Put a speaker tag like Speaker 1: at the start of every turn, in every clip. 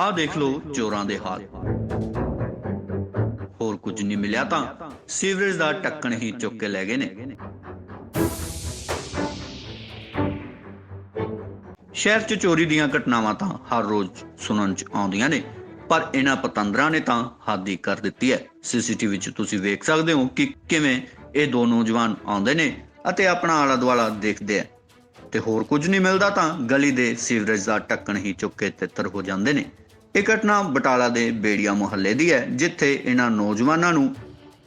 Speaker 1: ਆਹ ਦੇਖ ਲਓ ਚੋਰਾਂ ਦੇ ਹਾਲ। ਹੋਰ ਕੁਝ ਨਹੀਂ ਮਿਲਿਆ ਤਾਂ ਸੀਵਰੇਜ ਦਾ ਟੱਕਣ ਹੀ ਚੁੱਕ ਕੇ ਲੈ ਗਏ ਨੇ। ਸ਼ਹਿਰ 'ਚ ਚੋਰੀ ਦੀਆਂ ਘਟਨਾਵਾਂ ਤਾਂ ਹਰ ਰੋਜ਼ ਸੁਣਨ 'ਚ ਆਉਂਦੀਆਂ ਨੇ, ਪਰ ਇਹਨਾਂ ਪਤੰਦਰਾਂ ਨੇ ਤਾਂ ਹਾਦੀ ਕਰ ਦਿੱਤੀ ਹੈ। ਸੀਸੀਟੀਵੀ 'ਚ ਤੁਸੀਂ ਵੇਖ ਸਕਦੇ ਹੋ ਕਿ ਕਿਵੇਂ ਇਹ ਦੋ ਨੌਜਵਾਨ ਆਉਂਦੇ ਨੇ ਅਤੇ ਆਪਣਾ ਆਲਾ ਦੁਆਲਾ ਦੇਖਦੇ ਆ ਤੇ ਹੋਰ ਕੁਝ ਨਹੀਂ ਮਿਲਦਾ ਤਾਂ ਗਲੀ ਦੇ ਸੀਵਰੇਜ ਦਾ ਟੱਕਣ ਹੀ ਚੁੱਕ ਕੇ ਤਿੱਤਰ ਹੋ ਜਾਂਦੇ ਨੇ। ਇਹ ਘਟਨਾ ਬਟਾਲਾ ਦੇ ਬੇੜੀਆ ਮੁਹੱਲੇ ਦੀ ਹੈ, ਜਿੱਥੇ ਇਹਨਾਂ ਨੌਜਵਾਨਾਂ ਨੂੰ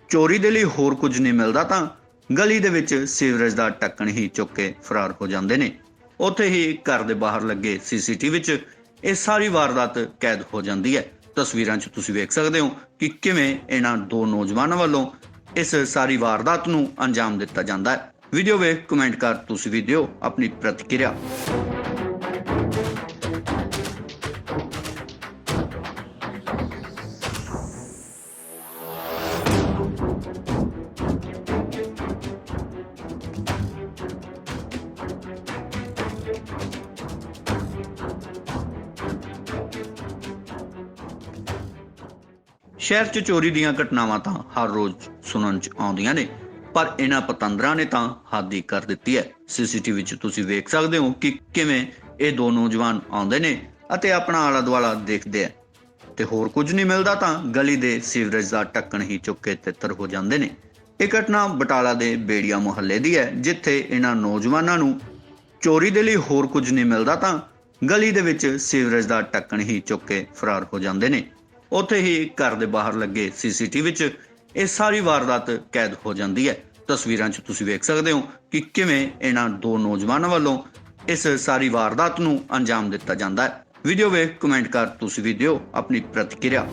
Speaker 1: ਚੋਰੀ ਦੇ ਲਈ ਹੋਰ ਕੁਝ ਨਹੀਂ ਮਿਲਦਾ ਤਾਂ ਗਲੀ ਦੇ ਵਿੱਚ ਸੀਵਰੇਜ ਦਾ ਟੱਕਣ ਹੀ ਚੁੱਕ ਕੇ ਫਰਾਰ ਹੋ ਜਾਂਦੇ ਨੇ। ਉੱਥੇ ਹੀ ਘਰ ਦੇ ਬਾਹਰ ਲੱਗੇ ਸੀਸੀਟੀਵੀ 'ਚ ਇਹ ਸਾਰੀ ਵਾਰਦਾਤ ਕੈਦ ਹੋ ਜਾਂਦੀ ਹੈ। ਤਸਵੀਰਾਂ 'ਚ ਤੁਸੀਂ ਵੇਖ ਸਕਦੇ ਹੋ ਕਿ ਕਿਵੇਂ ਇਹਨਾਂ ਦੋ ਨੌਜਵਾਨਾਂ ਵੱਲੋਂ ਇਸ ਸਾਰੀ ਵਾਰਦਾਤ ਨੂੰ ਅੰਜਾਮ ਦਿੱਤਾ ਜਾਂਦਾ ਹੈ। ਵੀਡੀਓ ਵੇਖ, ਕਮੈਂਟ ਕਰ, ਤੁਸੀਂ ਵੀ ਦਿਓ ਆਪਣੀ ਪ੍ਰਤੀਕਿਰਿਆ। ਸ਼ਹਿਰ 'ਚ ਚੋਰੀ ਦੀਆਂ ਘਟਨਾਵਾਂ ਤਾਂ ਹਰ ਰੋਜ਼ ਸੁਣਨ 'ਚ ਆਉਂਦੀਆਂ ਨੇ, ਪਰ ਇਹਨਾਂ ਪਤੰਦਰਾਂ ਨੇ ਤਾਂ ਹਾਦੀ ਕਰ ਦਿੱਤੀ ਹੈ। ਸੀਸੀਟੀਵੀ 'ਚ ਤੁਸੀਂ ਵੇਖ ਸਕਦੇ ਹੋ ਕਿ ਕਿਵੇਂ ਇਹ ਦੋ ਨੌਜਵਾਨ ਆਉਂਦੇ ਨੇ ਅਤੇ ਆਪਣਾ ਆਲਾ ਦੁਆਲਾ ਦੇਖਦੇ ਆ ਤੇ ਹੋਰ ਕੁਝ ਨਹੀਂ ਮਿਲਦਾ ਤਾਂ ਗਲੀ ਦੇ ਸੀਵਰੇਜ ਦਾ ਟੱਕਣ ਹੀ ਚੁੱਕ ਕੇ ਤਿੱਤਰ ਹੋ ਜਾਂਦੇ ਨੇ। ਇਹ ਘਟਨਾ ਬਟਾਲਾ ਦੇ ਬੇੜੀਆ ਮੁਹੱਲੇ ਦੀ ਹੈ, ਜਿੱਥੇ ਇਹਨਾਂ ਨੌਜਵਾਨਾਂ ਨੂੰ ਚੋਰੀ ਦੇ ਲਈ ਹੋਰ ਕੁਝ ਨਹੀਂ ਮਿਲਦਾ ਤਾਂ ਗਲੀ ਦੇ ਵਿੱਚ ਸੀਵਰੇਜ ਦਾ ਟੱਕਣ ਹੀ ਚੁੱਕ ਕੇ ਫਰਾਰ ਹੋ ਜਾਂਦੇ ਨੇ। ਉੱਥੇ ਹੀ ਘਰ ਦੇ ਬਾਹਰ ਲੱਗੇ ਸੀਸੀਟੀਵੀ 'ਚ ਇਹ ਸਾਰੀ ਵਾਰਦਾਤ ਕੈਦ ਹੋ ਜਾਂਦੀ ਹੈ। ਤਸਵੀਰਾਂ 'ਚ ਤੁਸੀਂ ਵੇਖ ਸਕਦੇ ਹੋ ਕਿ ਕਿਵੇਂ ਇਹਨਾਂ ਦੋ ਨੌਜਵਾਨਾਂ ਵੱਲੋਂ ਇਸ ਸਾਰੀ ਵਾਰਦਾਤ ਨੂੰ ਅੰਜਾਮ ਦਿੱਤਾ ਜਾਂਦਾ ਹੈ। ਵੀਡੀਓ ਵੇਖ ਕਮੈਂਟ ਕਰ ਤੁਸੀਂ ਵੀ ਦਿਓ ਆਪਣੀ ਪ੍ਰਤੀਕਿਰਿਆ।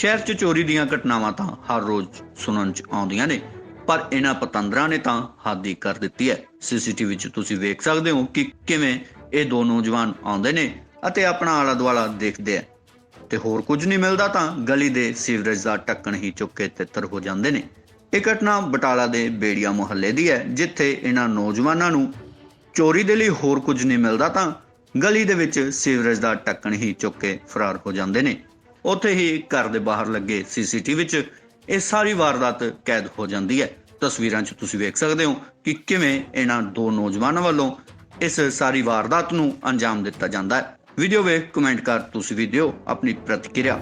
Speaker 1: ਸ਼ਹਿਰ 'ਚ ਚੋਰੀ ਦੀਆਂ ਘਟਨਾਵਾਂ ਤਾਂ ਹਰ ਰੋਜ਼ ਸੁਣਨ 'ਚ ਆਉਂਦੀਆਂ ਨੇ, ਪਰ ਇਹਨਾਂ ਪਤੰਦਰਾਂ ਨੇ ਤਾਂ ਹਾਦੀ ਕਰ ਦਿੱਤੀ ਹੈ। ਸੀਸੀਟੀਵੀ 'ਚ ਤੁਸੀਂ ਵੇਖ ਸਕਦੇ ਹੋ ਕਿ ਕਿਵੇਂ ਇਹ ਦੋ ਨੌਜਵਾਨ ਆਉਂਦੇ ਨੇ ਅਤੇ ਆਪਣਾ ਆਲਾ ਦੁਆਲਾ ਦੇਖਦੇ ਆ ਤੇ ਹੋਰ ਕੁਝ ਨਹੀਂ ਮਿਲਦਾ ਤਾਂ ਗਲੀ ਦੇ ਸੀਵਰੇਜ ਦਾ ਟੱਕਣ ਹੀ ਚੁੱਕ ਕੇ ਤਿੱਤਰ ਹੋ ਜਾਂਦੇ ਨੇ। ਇਹ ਘਟਨਾ ਬਟਾਲਾ ਦੇ ਬੇੜੀਆ ਮੁਹੱਲੇ ਦੀ ਹੈ, ਜਿੱਥੇ ਇਹਨਾਂ ਨੌਜਵਾਨਾਂ ਨੂੰ ਚੋਰੀ ਦੇ ਲਈ ਹੋਰ ਕੁਝ ਨਹੀਂ ਮਿਲਦਾ ਤਾਂ ਗਲੀ ਦੇ ਵਿੱਚ ਸੀਵਰੇਜ ਦਾ ਟੱਕਣ ਹੀ ਚੁੱਕ ਕੇ ਫਰਾਰ ਹੋ ਜਾਂਦੇ ਨੇ। ਉੱਥੇ ਹੀ ਘਰ ਦੇ ਬਾਹਰ ਲੱਗੇ ਸੀਸੀਟੀਵੀ 'ਚ। ਇਹ ਸਾਰੀ ਵਾਰਦਾਤ ਕੈਦ ਹੋ ਜਾਂਦੀ ਹੈ। ਤਸਵੀਰਾਂ 'ਚ ਤੁਸੀਂ ਵੇਖ ਸਕਦੇ ਹੋ ਕਿ ਕਿਵੇਂ ਇਹਨਾਂ ਦੋ ਨੌਜਵਾਨਾਂ ਵੱਲੋਂ ਇਸ ਸਾਰੀ ਵਾਰਦਾਤ ਨੂੰ ਅੰਜਾਮ ਦਿੱਤਾ ਜਾਂਦਾ ਹੈ। ਵੀਡੀਓ ਵੇਖ, ਕਮੈਂਟ ਕਰ, ਤੁਸੀਂ ਵੀ ਦਿਓ ਆਪਣੀ ਪ੍ਰਤੀਕਿਰਿਆ।